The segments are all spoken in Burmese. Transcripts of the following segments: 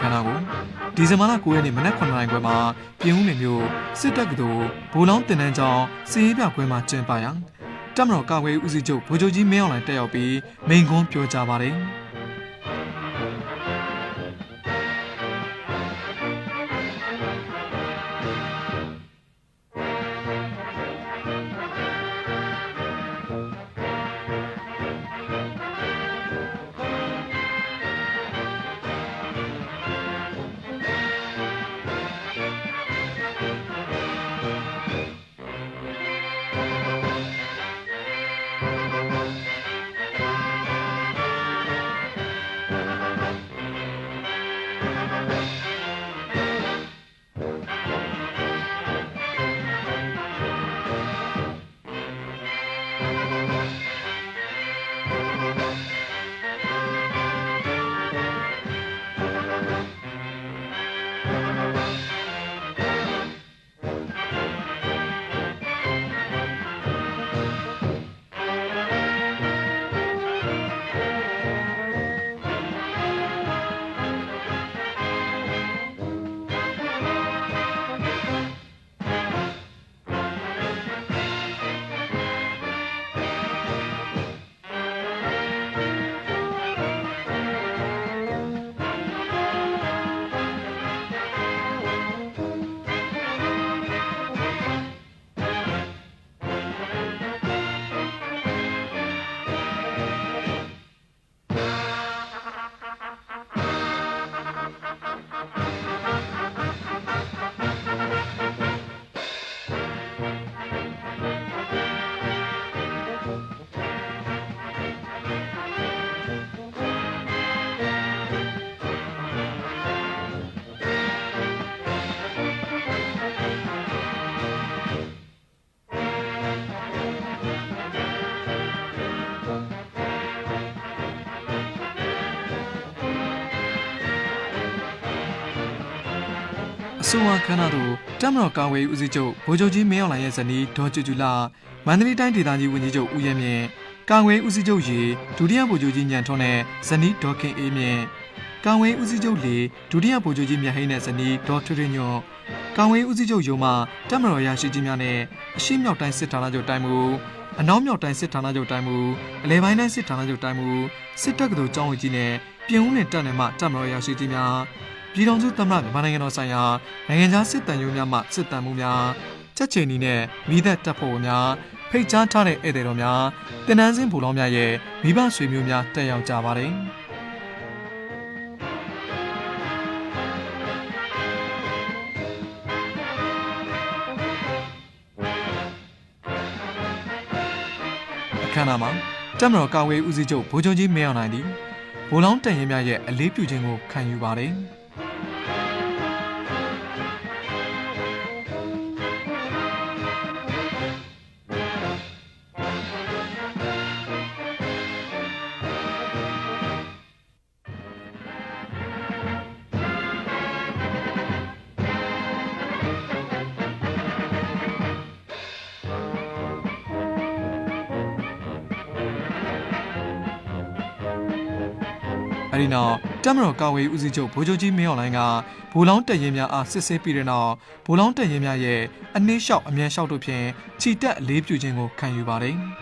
ခန္ဓာကိုဒီဇင်ဘာလ9ရက်နေ့မနက်9:00နာရီခွဲမှာပြည်ဦးလင်မြို့စစ်တပ်ကတော်ဘိုးလောင်းတင်တန်းကျောင်းစီရေးပြခွဲမှာကျင်းပရာတက်မတော်ကာကွယ်ဦးစီးချုပ်ဗိုလ်ချုပ်ကြီးမင်းအောင်လှိုင်တက်ရောက်ပြီးမိန့်ခွန်းပြောကြားပါတယ်။ အဆိုအခမ်းအနားသို့တက်မတော်ကာဝေးဦးစီးချုပ်ဗိုလ်ချုပ်ကြီးမင်းအောင်လှိုင်ရဲ့ဇနီးဒေါ်ကျူကျူလာမန္တလေးတိုင်းဒေသကြီးဝန်ကြီးချုပ်ဦးရဲမြင့်ကာဝေးဦးစီးချုပ်ရေဒုတိယဗိုလ်ချုပ်ကြီးညံထွန်းနဲ့ဇနီးဒေါ်ခင်အေးမြင့်ကာဝေးဦးစီးချုပ်လေဒုတိယဗိုလ်ချုပ်ကြီးမြတ်ဟိန်းနဲ့ဇနီးဒေါ်ထွေထွေညွန့်ကာဝေးဦးစီးချုပ်ယုံမှတက်မတော်ရရှိကြီးများနဲ့အရှိမြောက်တိုင်းစစ်ဌာနချုပ်တိုင်းမူအနောက်မြောက်တိုင်းစစ်ဌာနချုပ်တိုင်းမူအလဲပိုင်းတိုင်းစစ်ဌာနချုပ်တိုင်းမူစစ်တပ်ကတော်ကျောင်းဝကြီးနဲ့ပြင်ဦးနယ်တပ်နယ်မှတက်မတော်ရရှိကြီးများ ပြည်ထောင်စုသမ္မတမြန်မာနိုင်ငံတော်ဆိုင်ရာနိုင်ငံခြားစစ်တမ်းရုံးများမှစစ်တမ်းမှုများချက်ချီနီနဲ့မိသက်တပ်ဖွဲ့ဝင်များဖိတ်ကြားထားတဲ့ဧည့်သည်တော်များတင်နန်းစင်းဘူလောင်းများရဲ့မိဘဆွေမျိုးများတက်ရောက်ကြပါတယ်အခမ်းအနားမှာတက်မတော်ကာဝေးဦးစီးချုပ်ဗိုလ်ချုပ်ကြီးမင်းအောင်လှိုင်သည်ဘူလောင်းတန်ရင်များရဲ့အလေးပြုခြင်းကိုခံယူပါတယ်။ အဲဒီနောက်တက်မတော်ကာဝေးဦးစီးချုပ်ဗိုလ်ချုပ်ကြီးမင်းအောင်လှိုင်ကဘူလောင်းတက်ရင်များအားစစ်ဆေးပြီးတဲ့နောက်ဘူလောင်းတက်ရင်များရဲ့အနှိမ့်လျှောက်အမြန်လျှောက်တို့ဖြင့်ခြိတက်အလေးပြုခြင်းကိုခံယူပါတယ်။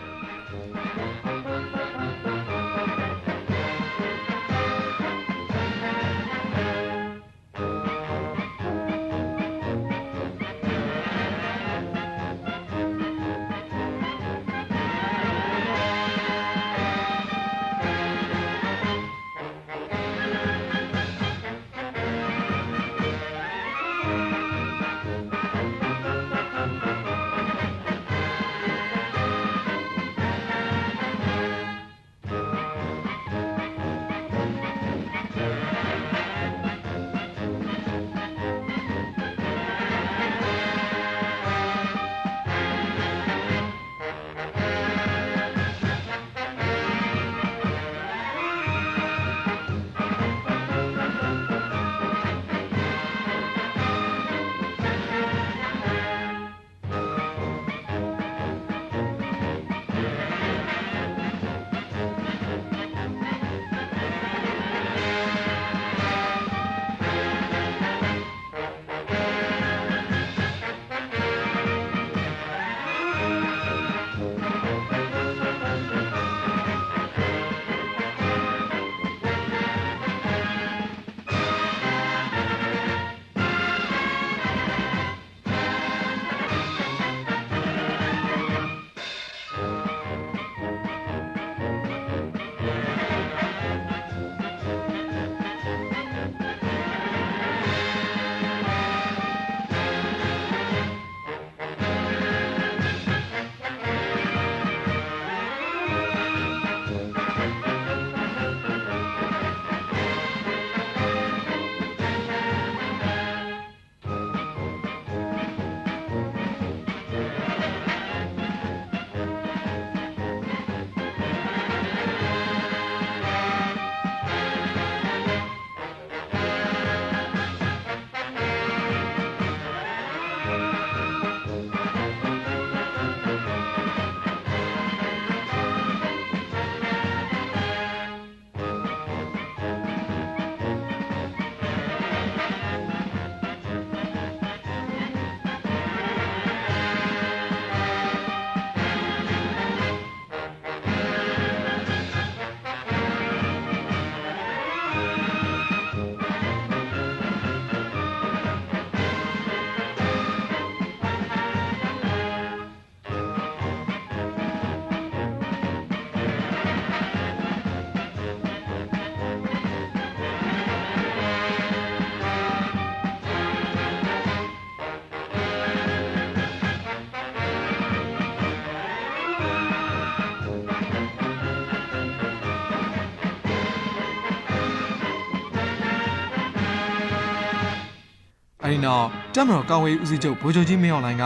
အဲဒီနောက်တက်မတော်ကာဝေးဦးစီးချုပ်ဗိုလ်ချုပ်ကြီးမင်းအောင်လှိုင်က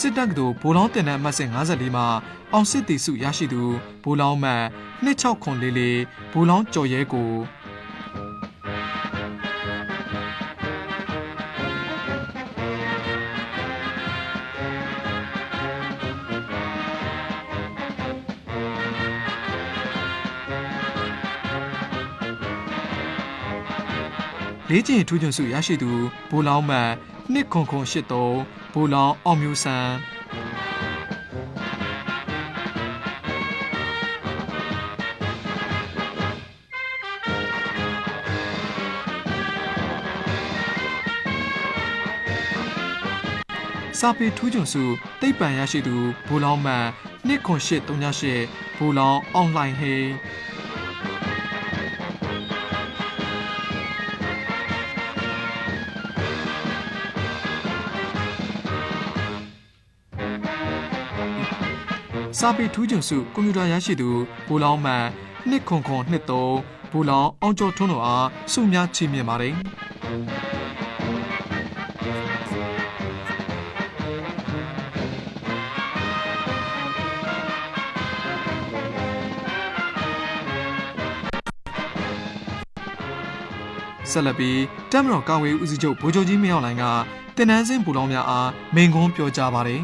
စစ်တပ်ကတူဗိုလ်လောင်းတင်တဲ့အမှတ်စဉ်54မှာအောင်စစ်တီစုရရှိသူဗိုလ်လောင်းမှတ်2604ဗိုလ်လောင်းကျော်ရဲကို လေးကျင်ထူးချွန်စုရရှိသူဘိုလောင်းမန်နှစ်ခွန်ခွန်83ဘိုလောင်းအောင်မျိုးဆန်းစာပေထူးချွန်စုတိတ်ပံရရှိသူဘိုလောင်းမန်နှစ်ခွန်838ဘိုလောင်းအောင်လှိုင်ဟေး စာပေထူးချွန်စုကွန်ပျူတာရရှိသူဘူလောင်းမှန်နှစ်ခွန်ခွန်နှစ်သုံးဘူလောင်းအောင်ကျော်ထွန်းတို့အားစုများချီးမြှင့်ပါတယ်ဆက်လက်ပြီးတက်မတော်ကာဝေးဦးစီးချုပ်ဗိုလ်ချုပ်ကြီးမင်းအောင်လှိုင်ကတင်နန်းစင်းဘူလောင်းများအားမိန်ကွန်းပြောကြားပါတယ်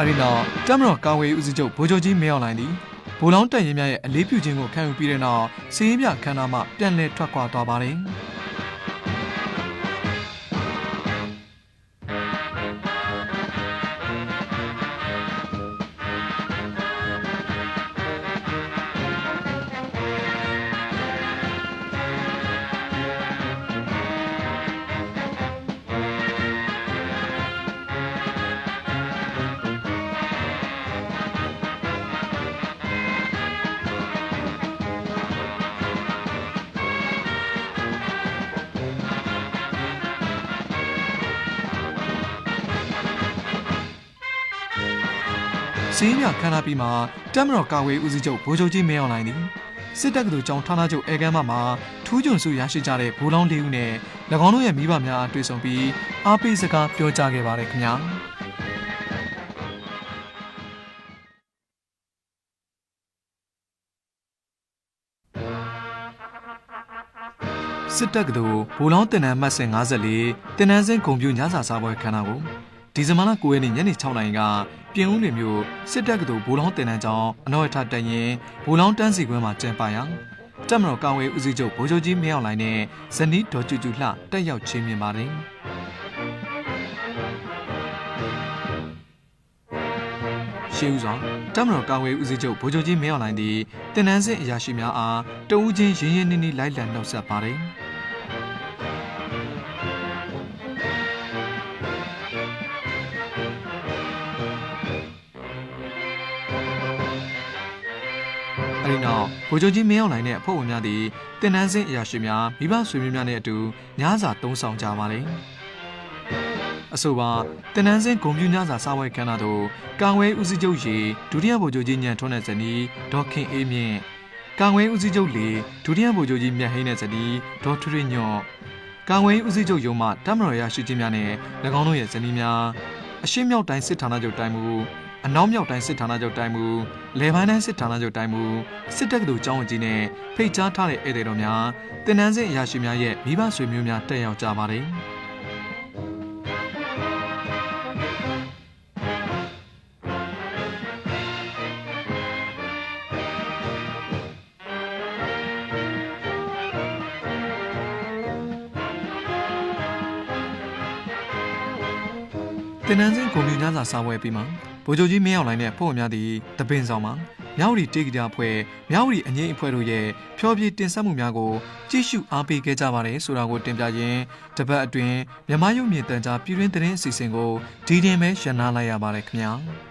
အဲဒီနောက်တမတော်ကာဝေးဦးစီးချုပ်ဗိုလ်ချုပ်ကြီးမင်းအောင်လှိုင်သည်ဗိုလ်လောင်းတပ်ရင်းများရဲ့အလေးပြုခြင်းကိုခံယူပြီးတဲ့နောက်စီးရင်ပြခန္ဓာမှပြန်လည်ထွက်ခွာသွားပါတယ်။ စီးမြခန္ဓာပြီးမှာတက်မတော်ကာဝေးဦးစီးချုပ်ဗိုလ်ချုပ်ကြီးမင်းအောင်လှိုင်သည်စစ်တပ်ကသူကြောင့်ဌာနချုပ်အဲကမ်းမမှာထူးချွန်စုရရှိကြတဲ့ဗိုလ်လောင်းလေးဦးနဲ့၎င်းတို့ရဲ့မိဘများအားတွေ့ဆုံပြီးအားပေးစကားပြောကြားခဲ့ပါတယ်ခင်ဗျာစစ်တပ်ကသူဗိုလ်လောင်းတင်နန်းမှတ်စဉ်54တင်နန်းစင်းဂုံပြူညစာစားပွဲခန္ဓာကိုဒီဇင်ဘာလ9ရက်နေ့ညနေ6နာရီက ပြင်ဦးလွင်မြို့စစ်တပ်ကသူဗိုလ်လောင်းတင်နန်းကျောင်းအနော်ရထတက်ရင်ဗိုလ်လောင်းတန်းစီကွင်းမှာကျင်းပရာတက်မတော်ကာဝေးဦးစီးချုပ်ဗိုလ်ချုပ်ကြီးမင်းအောင်လှိုင်နဲ့ဇနီးဒေါ်ကျူကျူလှတက်ရောက်ချင်းမြင်ပါတယ်ရှေးဦးစွာတမတော်ကာဝေးဦးစီးချုပ်ဗိုလ်ချုပ်ကြီးမင်းအောင်လှိုင်သည်တင်နန်းစစ်အရာရှိများအားတဦးချင်းရင်းရင်းနှီးနှီးလိုက်လံနှုတ်ဆက်ပါတယ် အဲဒီနောက်ဗိုလ်ချုပ်ကြီးမင်းအောင်လှိုင်နဲ့အဖွဲ့ဝင်များသည်တင်နန်းစင်းအရာရှိများမိဘဆွေမျိုးများနဲ့အတူညစာသုံးဆောင်ကြပါတယ်အဆိုပါတင်နန်းစင်းဂုံပြူညစာစာဝဲခန်းနာသို့ကာဝဲဦးစီးချုပ်ရေဒုတိယဗိုလ်ချုပ်ကြီးညံထွန်းတဲ့ဇနီးဒေါက်ခင်အေးမြင့်ကာဝဲဦးစီးချုပ်လေဒုတိယဗိုလ်ချုပ်ကြီးမြတ်ဟိန်းတဲ့ဇနီးဒေါ်ထွထွညော့ကာဝဲဦးစီးချုပ်ရုံးမှတမတော်ရရှိခြင်းများနဲ့၎င်းတို့ရဲ့ဇနီးများအရှင်းမြောက်တိုင်းစစ်ဌာနချုပ်တိုင်းမူ အနောက်မြောက်တိုင်းစစ်ဌာနချုပ်တိုင်းမူလေပိုင်းတိုင်းစစ်ဌာနချုပ်တိုင်းမူစစ်တပ်ကတူကျောင်းဝင်ကြီးနဲ့ဖိတ်ကြားထားတဲ့ဧည့်သည်တော်များတင်နန်းစစ်အရာရှိများရဲ့မိဘဆွေမျိုးများတက်ရောက်ကြပါတယ်တင်နန်းစင်ကွန်ပျူတာစာစာဝဲပြီးမှ ဗိုလ်ချုပ်ကြီးမင်းအောင်လှိုင်နဲ့ဖွဲ့ဝင်များသည်တပင်ဆောင်မှာမြဝတီတေဂီတာအဖွဲ့မြဝတီအငိမ့်အဖွဲ့တို့ရဲ့ဖျော်ဖြေတင်ဆက်မှုများကိုကြည့်ရှုအားပေးခဲ့ကြပါတယ်ဆိုတာကိုတင်ပြရင်းတပတ်အတွင်းမြမယုံမြင့်တန်ကြားပြည်တွင်းသတင်းအစီအစဉ်ကိုဒီတင်ပဲရှင်းနာလိုက်ရပါတယ်ခင်ဗျာ။